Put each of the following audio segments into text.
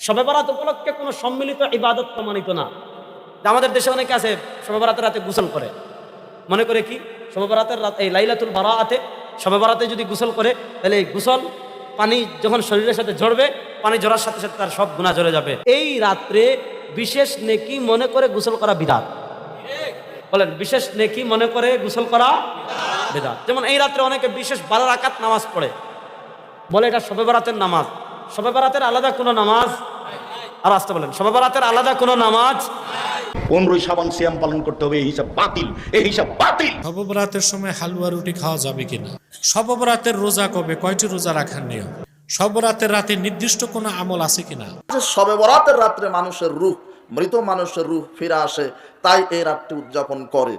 সবে বরাত উপলক্ষে কোনো সম্মিলিত ইবাদত প্রমাণিত না। আমাদের দেশে অনেকে আছে সবে বরাতের রাতে গোসল করে। মনে করে কি? সবে বরাতের রাত এই লাইলাতুল বারাতে সবে বরাতে যদি গোসল করে, তাহলে এই গোসল পানি যখন শরীরের সাথে ঝরবে, পানি ঝরার সাথে সাথে তার সব গুণা ঝরে যাবে। এই রাত্রে বিশেষ নেকি মনে করে গোসল করা বিধাত বলেন, বিশেষ নেকি মনে করে গোসল করা বিধাত যেমন এই রাত্রে অনেকে বিশেষ বারো রাকাত নামাজ পড়ে। বলে এটা সবে বরাতের নামাজ। সবে বরাতের আলাদা কোনো নামাজ? আর আসতে বলেন সবে বরাতের আলাদা কোনো নামাজ? পনেরোই সাবান সিয়াম পালন করতে হবে এই হিসাব বাতিল এই হিসাব বাতিল। সববরাতের সময় হালুয়া রুটি খাওয়া যাবে কিনা? সববরাতের রোজা কবে? কয়টি রোজা রাখার নিয়ম? সবরাতের রাতে নির্দিষ্ট কোনো আমল আছে কিনা? সবে বরাতের রাত্রে মানুষের রূহ মৃত মানুষের রূহ ফিরে আসে তাই এই রাতটি উদযাপন করে।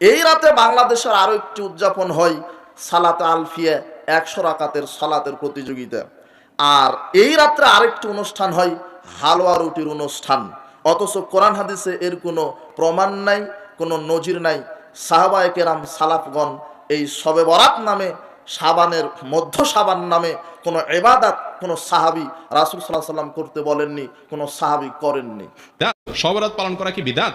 এই রাতে বাংলাদেশের আরও একটি উদযাপন হয় সালাত আলফিয়া একশো রাকাতের সালাতের প্রতিযোগিতা। আর এই রাত্রে আরেকটি অনুষ্ঠান হয়, হালুয়া রুটির অনুষ্ঠান। অথচ কোরআন হাদিসে এর কোনো প্রমাণ নাই, কোনো নজির নাই। সাহাবায়ে কেরাম সালাফগণ এই সবে বরাত নামে, সাবানের মধ্য সাবান নামে কোনো এবাদাত কোনো সাহাবি রাসুল সাল্লাহ সাল্লাম করতে বলেননি, কোনো সাহাবি করেননি। সবরাত পালন করা কি বিদাত?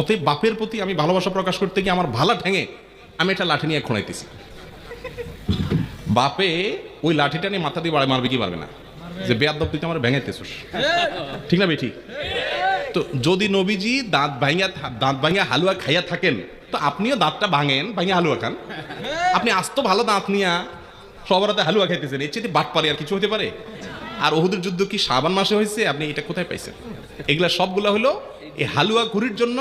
অতএব বাপের প্রতি আমি ভালোবাসা প্রকাশ করতে গিয়ে আমার ভালা ঠেঙে আমি এটা লাঠি নিয়ে খোঁড়াইতেছি। বাপে ওই লাঠিটা নিয়ে মাথা দিয়ে বাড়ায় মারবে কি পারবে না? যে বেয়াদব তুই আমার ভেঙাইতেছিস। ঠিক না বেঠি তো যদি নবীজি দাঁত ভাঙিয়া দাঁত ভাঙিয়া হালুয়া খাইয়া থাকেন, তো আপনিও দাঁতটা ভাঙেন, ভাঙিয়া হালুয়া খান। আপনি আস্ত ভালো দাঁত নিয়া সবরাতে হালুয়া খাইতেছেন, এর চেয়ে বাট পারে আর কিছু হতে পারে? আর ওহুদের যুদ্ধ কি শাবান মাসে হয়েছে আপনি এটা কোথায় পাইছেন? এগুলা সবগুলা হলো এই হালুয়া ঘুরির জন্য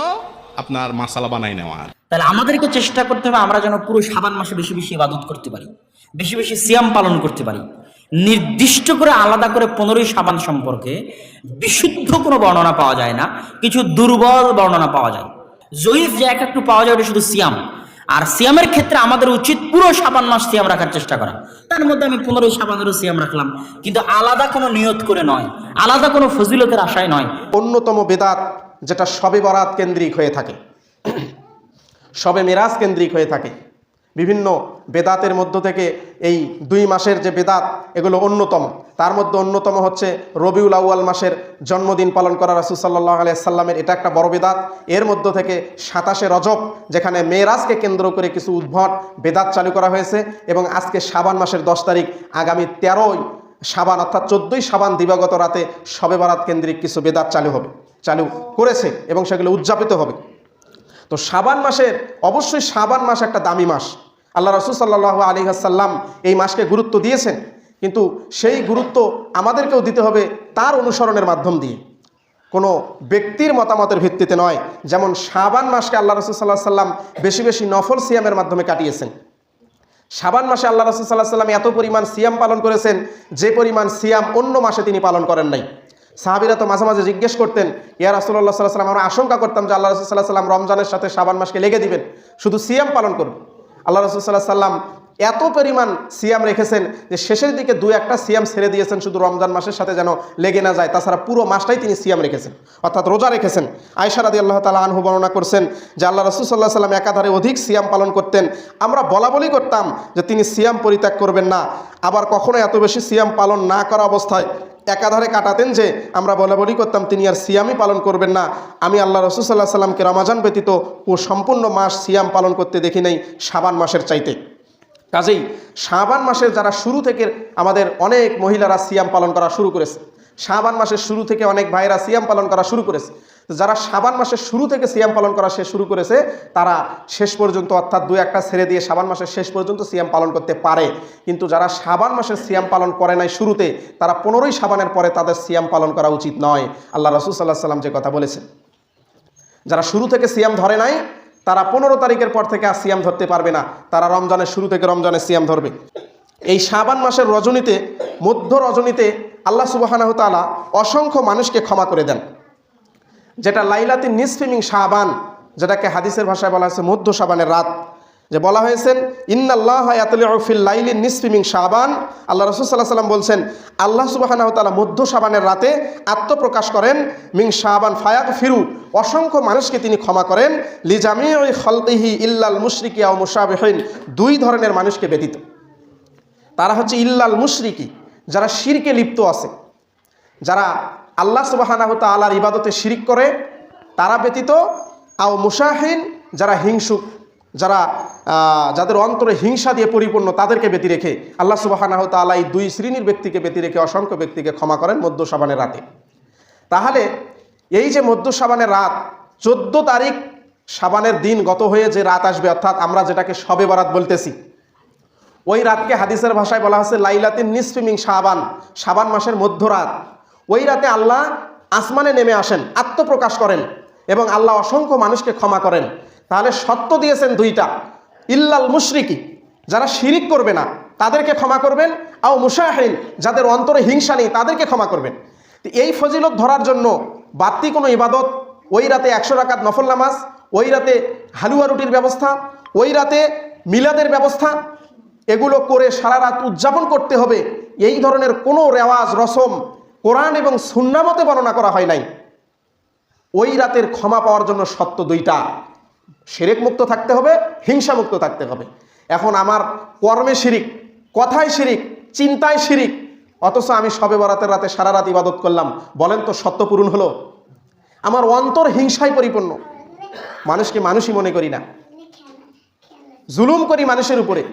আপনার মাসালা বানাই নেওয়া আর তাহলে আমাদেরকে চেষ্টা করতে হবে আমরা যেন পুরো সাবান মাসে বেশি বেশি ইবাদত করতে পারি বেশি বেশি সিয়াম পালন করতে পারি। নির্দিষ্ট করে আলাদা করে পনেরোই সাবান সম্পর্কে বিশুদ্ধ কোনো বর্ণনা পাওয়া যায় না কিছু দুর্বল বর্ণনা পাওয়া যায়। জয়ীফ যে এক একটু পাওয়া যায় ওটা শুধু সিয়াম। আর সিয়ামের ক্ষেত্রে আমাদের উচিত পুরো সাবান মাস সিয়াম রাখার চেষ্টা করা। তার মধ্যে আমি পনেরোই সাবানেরও সিয়াম রাখলাম কিন্তু আলাদা কোনো নিয়ত করে নয় আলাদা কোনো ফজিলতের আশায় নয়। অন্যতম বেদাত যেটা সবে বরাত কেন্দ্রিক হয়ে থাকে, সবে মেরাজ কেন্দ্রিক হয়ে থাকে। বিভিন্ন বেদাতের মধ্য থেকে এই দুই মাসের যে বেদাত, এগুলো অন্যতম। তার মধ্যে অন্যতম হচ্ছে রবিউল আউয়াল মাসের জন্মদিন পালন করা রাসুল সাল্লাহ আলিয়াল্লামের এটা একটা বড় বেদাত। এর মধ্য থেকে সাতাশে রজব, যেখানে মেয়েরাজকে কেন্দ্র করে কিছু উদ্ভট বেদাত চালু করা হয়েছে এবং আজকে সাবান মাসের দশ তারিখ, আগামী তেরোই সাবান, অর্থাৎ চোদ্দোই সাবান দিবাগত রাতে সবে বরাত কেন্দ্রিক কিছু বেদাত চালু হবে, চালু করেছে এবং সেগুলো উদযাপিত হবে। তো সাবান মাসের, অবশ্যই সাবান মাস একটা দামি মাস। আল্লাহ রসুল সাল্লাহ আলী আসাল্লাম এই মাসকে গুরুত্ব দিয়েছেন, কিন্তু সেই গুরুত্ব আমাদেরকেও দিতে হবে তার অনুসরণের মাধ্যম দিয়ে। কোনো ব্যক্তির মতামতের ভিত্তিতে নয়, যেমন সাবান মাসকে আল্লাহ রসুল সাল্লাহ সাল্লাম বেশি বেশি নফল সিয়ামের মাধ্যমে কাটিয়েছেন। সাবান মাসে আল্লাহ রসুল সাল্লাহ সাল্লাম এত পরিমাণ সিয়াম পালন করেছেন, যে পরিমাণ সিয়াম অন্য মাসে তিনি পালন করেন নাই। সাহাবিরা তো মাঝে মাঝে জিজ্ঞেস করতেন, ইয়া রাসুল্লাহ সাল্লাহ সাল্লাম আমরা আশঙ্কা করতাম যে আল্লাহ রসুল সাল্লাহ সাল্লাম রমজানের সাথে সাবান মাসকে লেগে দিবেন, শুধু সিয়াম পালন করবে আল্লাহ রসুল সাল্লাহ সাল্লাম এত পরিমাণ সিয়াম রেখেছেন যে শেষের দিকে দু একটা সিয়াম ছেড়ে দিয়েছেন, শুধু রমজান মাসের সাথে যেন লেগে না যায়। তাছাড়া পুরো মাসটাই তিনি সিয়াম রেখেছেন, অর্থাৎ রোজা রেখেছেন। আয়সা রাদি আল্লাহ তালা আনহু বর্ণনা করছেন যে আল্লাহ রসুল সাল্লাহ সাল্লাম একাধারে অধিক সিয়াম পালন করতেন। আমরা বলা বলি করতাম যে তিনি সিয়াম পরিত্যাগ করবেন না। আবার কখনো এত বেশি সিয়াম পালন না করা অবস্থায় একাধারে কাটাতেন যে আমরা বলা বলি করতাম, তিনি আর সিয়ামই পালন করবেন না। আমি আল্লাহ রসুল সাল্লাহ সাল্লামকে রমাজান ব্যতীত ও সম্পূর্ণ মাস সিয়াম পালন করতে দেখি নাই, সাবান মাসের চাইতে। কাজেই শাবান মাসের যারা শুরু থেকে আমাদের অনেক মহিলারা সিয়াম পালন করা শুরু করেছে। শাবান মাসের শুরু থেকে অনেক ভাইরা সিয়াম পালন করা শুরু করেছে। যারা শাবান মাসের শুরু থেকে সিয়াম পালন করা সে শুরু করেছে, তারা শেষ পর্যন্ত অর্থাৎ দু একটা ছেড়ে দিয়ে শাবান মাসের শেষ পর্যন্ত সিয়াম পালন করতে পারে। কিন্তু যারা শাবান মাসের সিয়াম পালন করে নাই শুরুতে, তারা পনেরোই সাবানের পরে তাদের সিয়াম পালন করা উচিত নয়। আল্লাহ রসুল সাল্লাহ সাল্লাম যে কথা বলেছেন। যারা শুরু থেকে সিয়াম ধরে নাই তারা পনেরো তারিখের পর থেকে আর সিয়াম ধরতে পারবে না। তারা রমজানের শুরু থেকে রমজানের সিয়াম ধরবে। এই শাবান মাসের রজনীতে, মধ্য রজনীতে আল্লাহ সুবাহানাহ তালা অসংখ্য মানুষকে ক্ষমা করে দেন। যেটা লাইলাতি নিসফিমিং শাহবান যেটাকে হাদিসের ভাষায় বলা হয়েছে মধ্য সাবানের রাত। যে বলা হয়েছেন ইন্নাল্লাহ ফিল শাহবান আল্লাহ রসুল সাল্লাহ সাল্লাম বলছেন, আল্লাহ সুবাহানাহ তালা মধ্য সাবানের রাতে আত্মপ্রকাশ করেন মিং শাহবান ফায়াক ফিরু অসংখ্য মানুষকে তিনি ক্ষমা করেন লিজামি ওই খলতিহি ইল্লাল মুশরিকিয়া ও মুসাবেহীন দুই ধরনের মানুষকে ব্যতীত। তারা হচ্ছে ইল্লাল মুশরিকি, যারা শিরকে লিপ্ত আছে। যারা আল্লাহ সুবাহানাহ তালার ইবাদতে শিরিক করে, তারা ব্যতীত, আও মুসাহিন যারা হিংসুক। যারা যাদের অন্তরে হিংসা দিয়ে পরিপূর্ণ তাদেরকে ব্যতি রেখে আল্লাহ সুবাহানাহ তালা এই দুই শ্রেণির ব্যক্তিকে ব্যতি রেখে, অসংখ্য ব্যক্তিকে ক্ষমা করেন মধ্য সাবানের রাতে। তাহলে এই যে মধ্য সাবানের রাত, চোদ্দ তারিখ সাবানের দিন গত হয়ে যে রাত আসবে, অর্থাৎ আমরা যেটাকে শবে বরাত বলতেছি, ওই রাতকে হাদিসের ভাষায় বলা হচ্ছে লাইলাতিন নিসফিমিং সাবান সাবান মাসের মধ্যরাত ওই রাতে আল্লাহ আসমানে নেমে আসেন, আত্মপ্রকাশ করেন এবং আল্লাহ অসংখ্য মানুষকে ক্ষমা করেন। তাহলে সত্য দিয়েছেন দুইটা। ইল্লাল মুশরিকি, যারা শিরিক করবে না, তাদেরকে ক্ষমা করবেন, আও মুসাহিন যাদের অন্তরে হিংসা নেই, তাদেরকে ক্ষমা করবেন। এই ফজিলত ধরার জন্য বাড়তি কোনো ইবাদত, ওই রাতে একশো রাকাত নফল নামাজ, ওই রাতে হালুয়া রুটির ব্যবস্থা, ওই রাতে মিলাদের ব্যবস্থা, এগুলো করে সারা রাত উদযাপন করতে হবে। এই ধরনের কোনো রেওয়াজ, রসম, কোরআন এবং সুন্নামতে বর্ণনা করা হয় নাই। ওই রাতের ক্ষমা পাওয়ার জন্য সত্য দুইটা। শিরিক মুক্ত থাকতে হবে হিংসা মুক্ত থাকতে হবে। এখন আমার কর্মে শিরিক, কথায় শিরিক, চিন্তায় শিরিক, অথচ আমি সবে বরাতের রাতে সারা রাত ইবাদত করলাম। বলেন তো সত্য পূরণ হলো? আমার অন্তর হিংসায় পরিপূর্ণ। মানুষকে মানুষই মনে করি না? জুলুম করি মানুষের উপরে।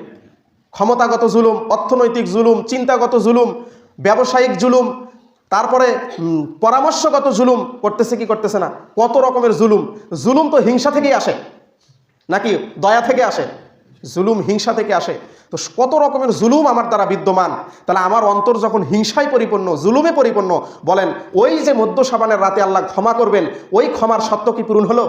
ক্ষমতাগত জুলুম, অর্থনৈতিক জুলুম, চিন্তাগত জুলুম, ব্যবসায়িক জুলুম তারপরে পরামর্শগত জুলুম করতেছে কি করতেছে না? কত রকমের জুলুম? জুলুম তো হিংসা থেকেই আসে। নাকি দয়া থেকে আসে? জুলুম হিংসা থেকে আসে। তো কত রকমের জুলুম আমার দ্বারা বিদ্যমান? তাহলে আমার অন্তর যখন হিংসায় পরিপূর্ণ, জুলুমে পরিপূর্ণ, বলেন, ওই যে মধ্য সাবানের রাতে আল্লাহ ক্ষমা করবেন, ওই ক্ষমার সত্য কি পূরণ হলো?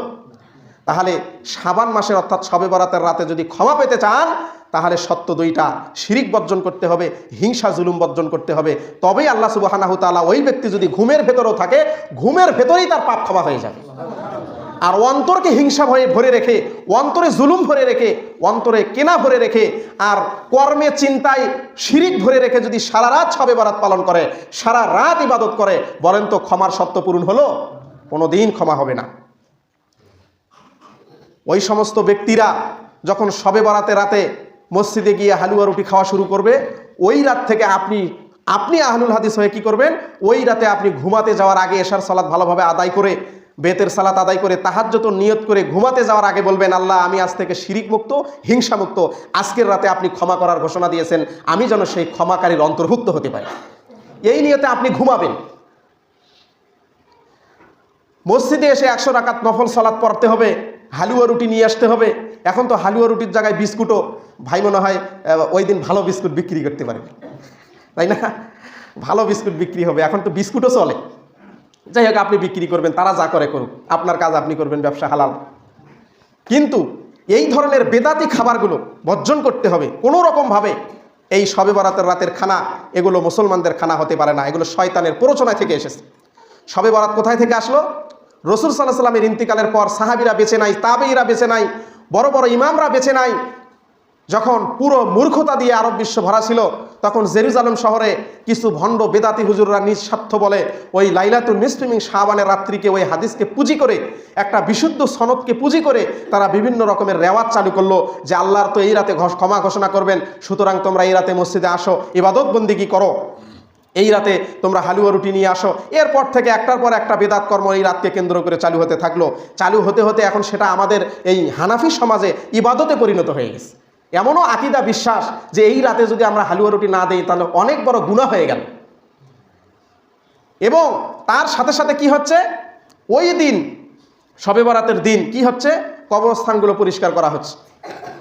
তাহলে সাবান মাসের অর্থাৎ সবে বরাতের রাতে যদি ক্ষমা পেতে চান তাহলে সত্য দুইটা। শিরিক বর্জন করতে হবে, হিংসা, জুলুম বর্জন করতে হবে। তবেই আল্লাহ সুবাহানাহু তাআলা ওই ব্যক্তি যদি ঘুমের ভেতরেও থাকে, ঘুমের ভেতরেই তার পাপ ক্ষমা হয়ে যাবে। আর অন্তরকে হিংসা ভয়ে ভরে রেখে, অন্তরে জুলুম ভরে রেখে, অন্তরে কেনা ভরে রেখে, আর কর্মে চিন্তায় শিরিক ভরে রেখে যদি সারা রাত সবে বরাত পালন করে, সারা রাত ইবাদত করে, বলেন তো ক্ষমার সত্য পূরণ হলো? কোনো দিন ক্ষমা হবে না। ওই সমস্ত ব্যক্তিরা যখন সবে বরাতে রাতে মসজিদে গিয়ে হালুয়া রুটি খাওয়া শুরু করবে। ওই রাত থেকে আপনি আপনি আহলুল হাদিস হয়ে কি করবেন? ওই রাতে আপনি ঘুমাতে যাওয়ার আগে এশার সালাত ভালোভাবে আদায় করে, বেতের সালাত আদায় করে তাহাজ্যত নিয়ত করে ঘুমাতে যাওয়ার আগে বলবেন, আল্লাহ, আমি আজ থেকে শিরিক মুক্ত হিংসা মুক্ত আজকের রাতে আপনি ক্ষমা করার ঘোষণা দিয়েছেন। আমি যেন সেই ক্ষমাকারীর অন্তর্ভুক্ত হতে পারি। এই নিয়তে আপনি ঘুমাবেন। মসজিদে এসে একশো রাকাত নফল সালাত পড়তে হবে, হালুয়া রুটি নিয়ে আসতে হবে। এখন তো হালুয়া রুটির জায়গায় বিস্কুটও ভাই মনে হয় ওই দিন ভালো বিস্কুট বিক্রি করতে পারে তাই না? ভালো বিস্কুট বিক্রি হবে। এখন তো বিস্কুটও চলে। যাই হোক, আপনি বিক্রি করবেন, তারা যা করে করুক। আপনার কাজ আপনি করবেন, ব্যবসা হালাল। কিন্তু এই ধরনের বেদাতি খাবারগুলো বর্জন করতে হবে কোনো রকমভাবে এই সবে বরাতের রাতের খানা, এগুলো মুসলমানদের খানা হতে পারে না। এগুলো শয়তানের প্ররোচনায় থেকে এসেছে। সবে বরাত কোথায় থেকে আসলো? রসুল সাল্লাহ সাল্লামের ইন্তিকালের পর সাহাবিরা বেঁচে নাই তাবেইরা বেছে নাই, বড় বড় ইমামরা বেছে নাই যখন পুরো মূর্খতা দিয়ে আরব বিশ্ব ভরা ছিল, তখন জেরুজালেম শহরে কিছু ভণ্ড বেদাতি হুজুররা নিজ স্বার্থ বলে ওই লাইলাতুল নিসফিমিং শাহবানের রাত্রিকে, ওই হাদিসকে পুঁজি করে, একটা বিশুদ্ধ সনদকে পুঁজি করে তারা বিভিন্ন রকমের রেওয়াজ চালু করল যে আল্লাহর তো এই রাতে ক্ষমা ঘোষণা করবেন, সুতরাং তোমরা এই রাতে মসজিদে আসো ইবাদত বন্দিগি করো? এই রাতে তোমরা হালুয়া রুটি নিয়ে আসো। এরপর থেকে একটার পর একটা বেদাত কর্ম এই রাতকে কেন্দ্র করে চালু হতে থাকল। চালু হতে হতে এখন সেটা আমাদের এই হানাফি সমাজে ইবাদতে পরিণত হয়ে গেছে। এমনও আকিদা বিশ্বাস যে এই রাতে যদি আমরা হালুয়া রুটি না দেই, তাহলে অনেক বড় গুণা হয়ে গেল। এবং তার সাথে সাথে কি হচ্ছে? ওই দিন শবে বরাতের দিন কি হচ্ছে? কবরস্থানগুলো পরিষ্কার করা হচ্ছে।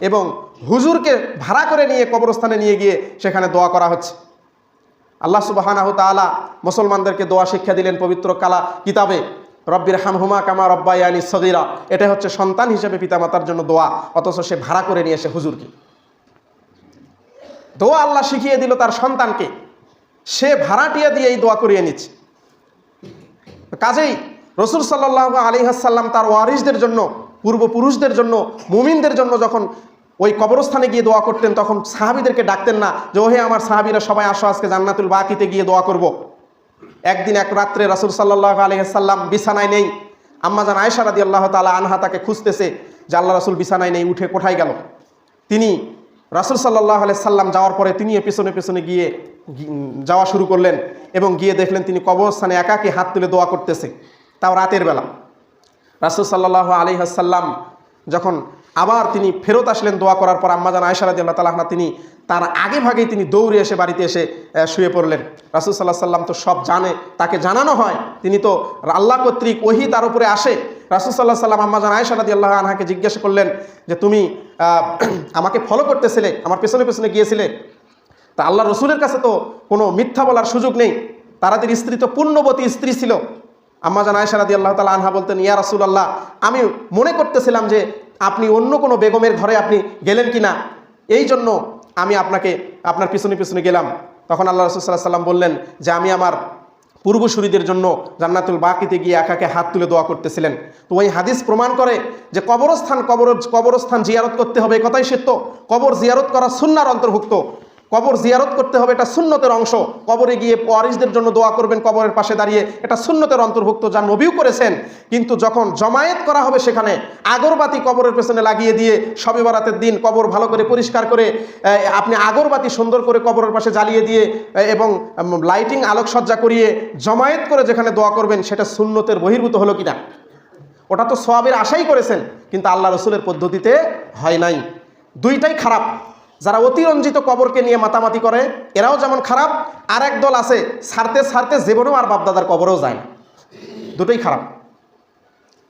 এবং হুজুরকে ভাড়া করে নিয়ে কবরস্থানে নিয়ে গিয়ে সেখানে দোয়া করা হচ্ছে। আল্লাহ সুবাহানাহ তাআলা মুসলমানদেরকে দোয়া শিক্ষা দিলেন পবিত্র কালা কিতাবে। রব্বির হামহুমা কামা রব্বায়ানি সগিরা। এটা হচ্ছে সন্তান হিসেবে পিতামাতার জন্য দোয়া, অথচ সে ভাড়া করে নিয়ে এসে হুজুরকে। দোয়া আল্লাহ শিখিয়ে দিল তার সন্তানকে। সে ভাড়াটিয়া দিয়ে এই দোয়া করিয়ে নিচ্ছে। কাজেই রসুল সাল্লাহ আলী হাসাল্লাম তার ওয়ারিসদের জন্য, পূর্বপুরুষদের জন্য, মুমিনদের জন্য যখন ওই কবরস্থানে গিয়ে দোয়া করতেন, তখন সাহাবিদেরকে ডাকতেন না যে, ওহে আমার সাহাবিরা সবাই আসো, আজকে জান্নাতুল বাকিতে গিয়ে দোয়া করব। একদিন এক রাত্রে রাসুল সাল্লাহ আলহিহাল্লাম বিছানায় নেই। আম্মাজান আয়সা রাদি আল্লাহ তালা আনহা তাকে খুঁজতেছে যে আল্লাহ রাসুল বিছানায় নেই, উঠে কোথায় গেল? তিনি রাসুল সাল্লাহ সাল্লাম যাওয়ার পরে তিনি পেছনে পেছনে গিয়ে যাওয়া শুরু করলেন এবং গিয়ে দেখলেন তিনি কবরস্থানে একাকে হাত তুলে দোয়া করতেছে। তাও রাতের বেলা। রাসুল সাল্লাহ আলী হাসাল্লাম যখন আবার তিনি ফেরত আসলেন দোয়া করার পর আম্মাজান আয়সারাদি আল্লাহ তালাহনা তিনি তার আগে ভাগেই তিনি দৌড়ে এসে বাড়িতে এসে শুয়ে পড়লেন। রাসুল সাল্লাহ সাল্লাম তো সব জানে, তাকে জানানো হয়। তিনি তো আল্লাহ কর্তৃক ওহি তার উপরে আসে। রাসুল সাল্লাহ সাল্লাম আম্মাজান আয়সারাদি আল্লাহ আনহাকে জিজ্ঞাসা করলেন যে, তুমি আমাকে ফলো করতেছিলে, আমার পেছনে পেছনে গিয়েছিলে? তা আল্লাহ রসুলের কাছে তো কোনো মিথ্যা বলার সুযোগ নেই। তারাদের স্ত্রী তো পূর্ণবতী স্ত্রী ছিল। আম্মা জান আয়সা রাদি আল্লাহ তালা আনহা বলতেন, ইয়া রাসুল আল্লাহ আমি মনে করতেছিলাম যে, আপনি অন্য কোনো বেগমের ঘরে আপনি গেলেন কি না এই জন্য আমি আপনাকে, আপনার পিছনে পিছনে গেলাম। তখন আল্লাহ রসুল সাল্লাহ সাল্লাম বললেন যে, আমি আমার পূর্বসূরিদের জন্য জান্নাতুল বাকিতে গিয়ে একাকে হাত তুলে দোয়া করতেছিলেন। তো ওই হাদিস প্রমাণ করে যে, কবরস্থান, কবর, কবরস্থান জিয়ারত করতে হবে, এ কথাই সত্য। কবর জিয়ারত করা সুন্নার অন্তর্ভুক্ত। কবর জিয়ারত করতে হবে, এটা সুন্নতের অংশ। কবরে গিয়ে ওয়ারিসদের জন্য দোয়া করবেন, কবরের পাশে দাঁড়িয়ে এটা সুন্নতের অন্তর্ভুক্ত যা নবীও করেছেন। কিন্তু যখন জমায়েত করা হবে সেখানে, আগরবাতি কবরের পেছনে লাগিয়ে দিয়ে শবে বরাতের দিন কবর ভালো করে পরিষ্কার করে আপনি আগরবাতি সুন্দর করে কবরের পাশে জ্বালিয়ে দিয়ে এবং লাইটিং আলোকসজ্জা করিয়ে জমায়েত করে যেখানে দোয়া করবেন, সেটা সুন্নতের বহির্ভূত হলো কিনা? ওটা তো সোয়াবের আশাই করেছেন, কিন্তু আল্লাহ রসুলের পদ্ধতিতে হয় নাই। দুইটাই খারাপ। যারা অতিরঞ্জিত কবরকে নিয়ে মাতামাতি করে, এরাও যেমন খারাপ আর এক দল আছে, ছাড়তে ছাড়তে জীবনেও আর বাপদাদার কবরেও যায় না। দুটোই খারাপ।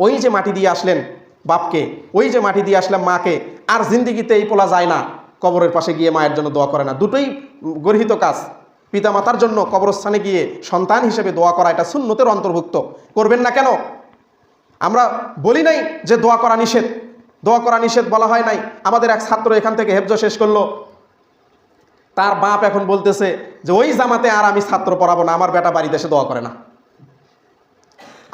ওই যে মাটি দিয়ে আসলেন বাপকে, ওই যে মাটি দিয়ে আসলেন মাকে, আর জিন্দিগিতে এই পোলা যায় না, কবরের পাশে গিয়ে মায়ের জন্য দোয়া করে না। দুটোই গর্হিত কাজ। পিতামাতার জন্য কবরস্থানে গিয়ে সন্তান হিসেবে দোয়া করা এটা শূন্যতের অন্তর্ভুক্ত। করবেন না কেন? আমরা বলি নাই যে দোয়া করা নিষেধ। দোয়া করা নিষেধ বলা হয় নাই। আমাদের এক ছাত্র এখান থেকে হেফজ শেষ করল। তার বাপ এখন বলতেছে যে, ওই জামাতে আর আমি ছাত্র পড়াবো না, আমার বেটা বাড়িতে এসে দোয়া করে না।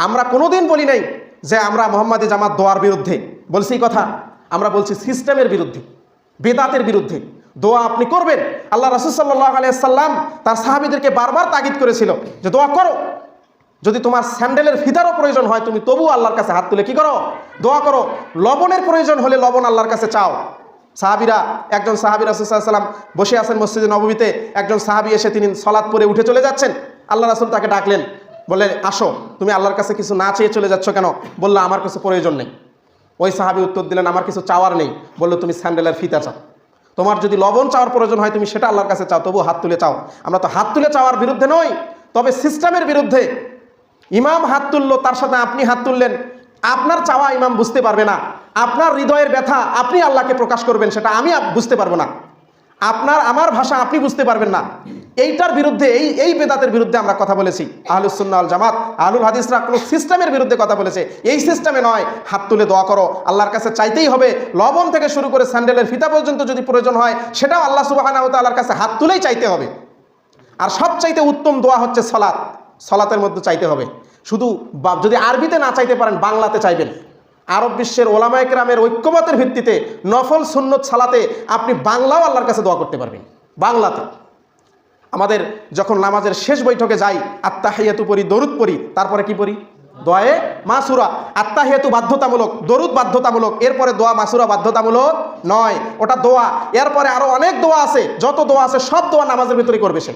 আমরা কোনোদিন বলি নাই যে, আমরা মোহাম্মদী জামাত দোয়ার বিরুদ্ধে। বলছি কথা, আমরা বলছি সিস্টেমের বিরুদ্ধে, বেদাতের বিরুদ্ধে। দোয়া আপনি করবেন। আল্লাহ রসুল সাল্লাহ আলিয়াল্লাম তার সাহাবিদেরকে বারবার তাগিদ করেছিল যে, দোয়া করো। যদি তোমার স্যান্ডেলের ফিতারও প্রয়োজন হয়, তুমি তবু আল্লাহর কাছে হাত তুলে কি করো? দোয়া করো। লবণের প্রয়োজন হলে লবণ আল্লাহর কাছে চাও। সাহাবিরা, একজন সাহাবি রাসুসাল্লাম বসে আছেন মসজিদে নবমীতে একজন সাহাবি এসে তিনি সলাৎ পরে উঠে চলে যাচ্ছেন। আল্লাহ রাসুল তাকে ডাকলেন, বললেন, আসো, তুমি আল্লাহর কাছে কিছু না চেয়ে চলে যাচ্ছ কেন? বলল, আমার কাছে প্রয়োজন নেই। ওই সাহাবি উত্তর দিলেন, আমার কিছু চাওয়ার নেই। বলল, তুমি স্যান্ডেলের ফিতা চাও। তোমার যদি লবণ চাওয়ার প্রয়োজন হয়, তুমি সেটা আল্লাহর কাছে চাও তবু হাত তুলে চাও। আমরা তো হাত তুলে চাওয়ার বিরুদ্ধে নই, তবে সিস্টেমের বিরুদ্ধে ইমাম হাত তুললো, তার সাথে আপনি হাত তুললেন। আপনার চাওয়া ইমাম বুঝতে পারবে না। আপনার হৃদয়ের ব্যথা আপনি আল্লাহকে প্রকাশ করবেন, সেটা আমি বুঝতে পারব না। আপনার, আমার ভাষা আপনি বুঝতে পারবেন না। এইটার বিরুদ্ধে, এই এই বেদাতের বিরুদ্ধে আমরা কথা বলেছি। আহলুসুন্না আল জামাত, আহলুল হাদিসরা কোনো সিস্টেমের বিরুদ্ধে কথা বলেছে। এই সিস্টেমে নয়, হাত তুলে দোয়া করো। আল্লাহর কাছে চাইতেই হবে, লবণ থেকে শুরু করে স্যান্ডেলের ফিতা পর্যন্ত যদি প্রয়োজন হয়, সেটাও আল্লাহ সুবাহ আল্লাহর কাছে হাত তুলেই চাইতে হবে। আর সবচাইতে উত্তম দোয়া হচ্ছে সলাৎ সলাতের মধ্যে চাইতে হবে। শুধু যদি আরবিতে না চাইতে পারেন, বাংলাতে চাইবেন। আরব বিশ্বের ওলামায় কেরামের ঐক্যমতের ভিত্তিতে নফল সুন্নত সালাতে আপনি বাংলাও আল্লাহর কাছে দোয়া করতে পারবেন, বাংলাতে। আমাদের যখন নামাজের শেষ বৈঠকে যাই আত্মাহিয়াতু পড়ি, দরুদ পড়ি, তারপরে কি পড়ি? দোয়ায়ে মাসুরা। আত্মাহিয়াতু বাধ্যতামূলক, দরুদ বাধ্যতামূলক, এরপরে দোয়া মাসুরা বাধ্যতামূলক নয়, ওটা দোয়া। এরপরে আরও অনেক দোয়া আছে, যত দোয়া আছে, সব দোয়া নামাজের ভিতরে করবে সে।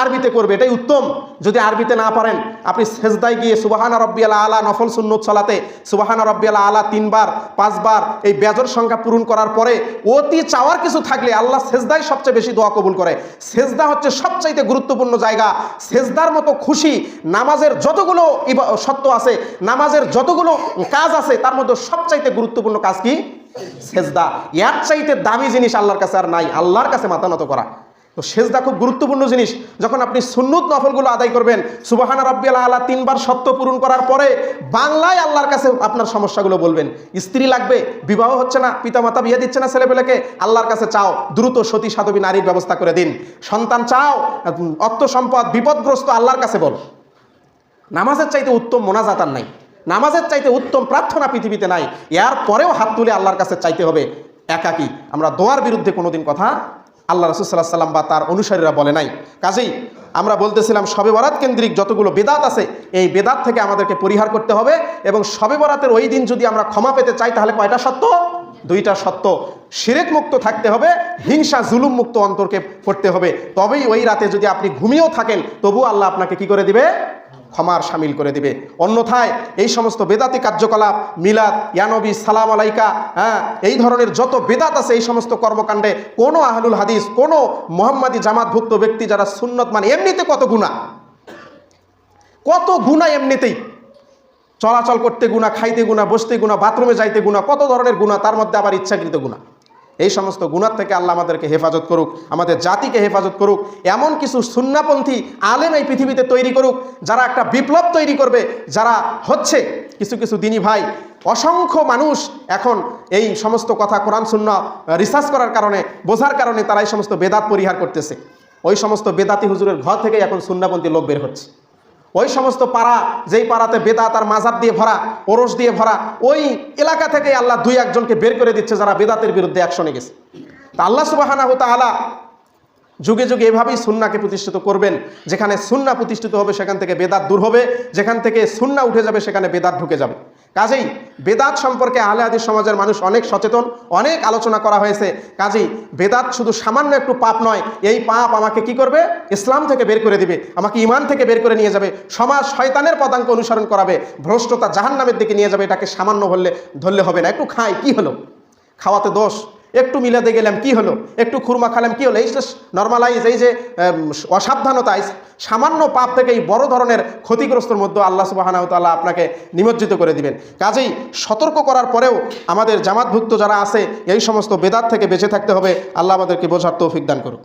আরবিতে করবে, এটাই উত্তম। যদি আরবিতে না পারেন, আপনি সেজদায় গিয়ে সুবাহানা রব্বিয়াল আলা নফল সুন্নত চলাতে সুবাহানা রব্বিয়াল আলা তিনবার, পাঁচবার এই বেজর সংখ্যা পূরণ করার পরে অতি চাওয়ার কিছু থাকলে আল্লাহ সেজদাই সবচেয়ে বেশি দোয়া কবুল করে। সেজদা হচ্ছে সবচাইতে গুরুত্বপূর্ণ জায়গা। সেজদার মতো খুশি নামাজের যতগুলো সত্য আছে, নামাজের যতগুলো কাজ আছে, তার মধ্যে সবচাইতে গুরুত্বপূর্ণ কাজ কি? সেজদা। এর চাইতে দামি জিনিস আল্লাহর কাছে আর নাই, আল্লাহর কাছে মাথা নত করা। তো সেজদা খুব গুরুত্বপূর্ণ জিনিস। যখন আপনি সুন্নত নফলগুলো আদায় করবেন সুবাহানা রব্বিয়াল আলা তিনবার সত্য পূরণ করার পরে বাংলায় আল্লাহর কাছে আপনার সমস্যাগুলো বলবেন। স্ত্রী লাগবে, বিবাহ হচ্ছে না, পিতামাতা বিয়ে দিচ্ছে না ছেলেপেলেকে, আল্লাহর কাছে চাও, দ্রুত সতী সাধবী নারীর ব্যবস্থা করে দিন। সন্তান চাও অর্থ সম্পদ, বিপদগ্রস্ত আল্লাহর কাছে বল। নামাজের চাইতে উত্তম মোনাজাত আর নাই। নামাজের চাইতে উত্তম প্রার্থনা পৃথিবীতে নাই। এর পরেও হাত তুলে আল্লাহর কাছে চাইতে হবে। একাকি। আমরা দোয়ার বিরুদ্ধে কোনোদিন কথা আল্লাহ রসুল্লাহ সাল্লাম বা তার অনুসারীরা বলে নাই। কাজেই আমরা বলতেছিলাম শবে বরাত কেন্দ্রিক যতগুলো বেদাত আছে, এই বেদাত থেকে আমাদেরকে পরিহার করতে হবে এবং শবে বরাতের ওই দিন যদি আমরা ক্ষমা পেতে চাই, তাহলে কয়টা সত্য? দুইটা সত্য। শিরেক মুক্ত থাকতে হবে, হিংসা, জুলুম মুক্ত অন্তরকে পড়তে হবে। তবেই ওই রাতে যদি আপনি ঘুমিয়েও থাকেন তবু আল্লাহ আপনাকে কি করে দিবে? ক্ষমার সামিল করে দিবে। অন্যথায় এই সমস্ত বেদাতি কার্যকলাপ, মিলাদ, ইয়ানবী, সালাম আলাইকা হ্যাঁ এই ধরনের যত বেদাত আছে, এই সমস্ত কর্মকাণ্ডে কোনো আহলুল হাদিস, কোনো মোহাম্মদী জামাতভুক্ত ব্যক্তি যারা সুন্নত মানে এমনিতে কত গুণা কত গুণা এমনিতেই? চলাচল করতে গুণা খাইতে গুণা বসতে গুণা বাথরুমে যাইতে গুণা কত ধরনের গুণা তার মধ্যে আবার ইচ্ছাকৃত গুণা এই সমস্ত গুণার থেকে আল্লাহ আমাদেরকে হেফাজত করুক, আমাদের জাতিকে হেফাজত করুক, এমন কিছু সুন্নাপন্থী আলেম এই পৃথিবীতে তৈরি করুক, যারা একটা বিপ্লব তৈরি করবে, যারা হচ্ছে কিছু কিছু দিনী ভাই, অসংখ্য মানুষ এখন এই সমস্ত কথা কোরআন শূন্য রিসার্চ করার কারণে, বোঝার কারণে তারা এই সমস্ত বেদাত পরিহার করতেছে। ওই সমস্ত বেদাতি হুজুরের ঘর থেকেই এখন সুন্নাপন্থী লোক বের হচ্ছে। ওই সমস্ত পাড়া, যেই পাড়াতে বেদাত আর মাজার দিয়ে ভরা, ওরস দিয়ে ভরা, ওই এলাকা থেকে আল্লাহ দুই একজনকে বের করে দিচ্ছে যারা বেদাতের বিরুদ্ধে অ্যাকশনে গেছে। তা আল্লাহ সুবাহানা হতো আলা যুগে যুগে এভাবেই সুন্নাকে প্রতিষ্ঠিত করবেন, যেখানে সুন্না প্রতিষ্ঠিত হবে সেখান থেকে বেদাত দূর হবে, যেখান থেকে সুন্না উঠে যাবে সেখানে বেদাত ঢুকে যাবে। কাজেই বেদাত সম্পর্কে আহলে হাদিস সমাজের মানুষ অনেক সচেতন, অনেক আলোচনা করা হয়েছে। কাজেই বেদাত শুধু সামান্য একটু পাপ নয়, এই পাপ আমাকে কি করবে? ইসলাম থেকে বের করে দিবে, আমাকে ইমান থেকে বের করে নিয়ে যাবে, সমাজ শয়তানের পদাঙ্ক অনুসরণ করাবে, ভ্রষ্টতা জাহান্নামের দিকে নিয়ে যাবে, এটাকে সামান্য ধরলে ধরলে হবে না। একটু খাই, কি হলো? খাওয়াতে দোষ? একটু মিলাতে গেলাম, কি হলো? একটু খুরমা খালাম, কি হলো? এই নর্মালাইজ এই যে অসাবধানতা সামান্য পাপ থেকে এই বড় ধরনের ক্ষতিগ্রস্তর মধ্যে আল্লাহ সুবাহানাহ তাল্লাহ আপনাকে নিমজ্জিত করে দিবেন। কাজেই সতর্ক করার পরেও আমাদের জামাতভুক্ত যারা আছে, এই সমস্ত বেদাত থেকে বেঁচে থাকতে হবে। আল্লাহ আমাদেরকে বোঝার তৌফিক দান করুক।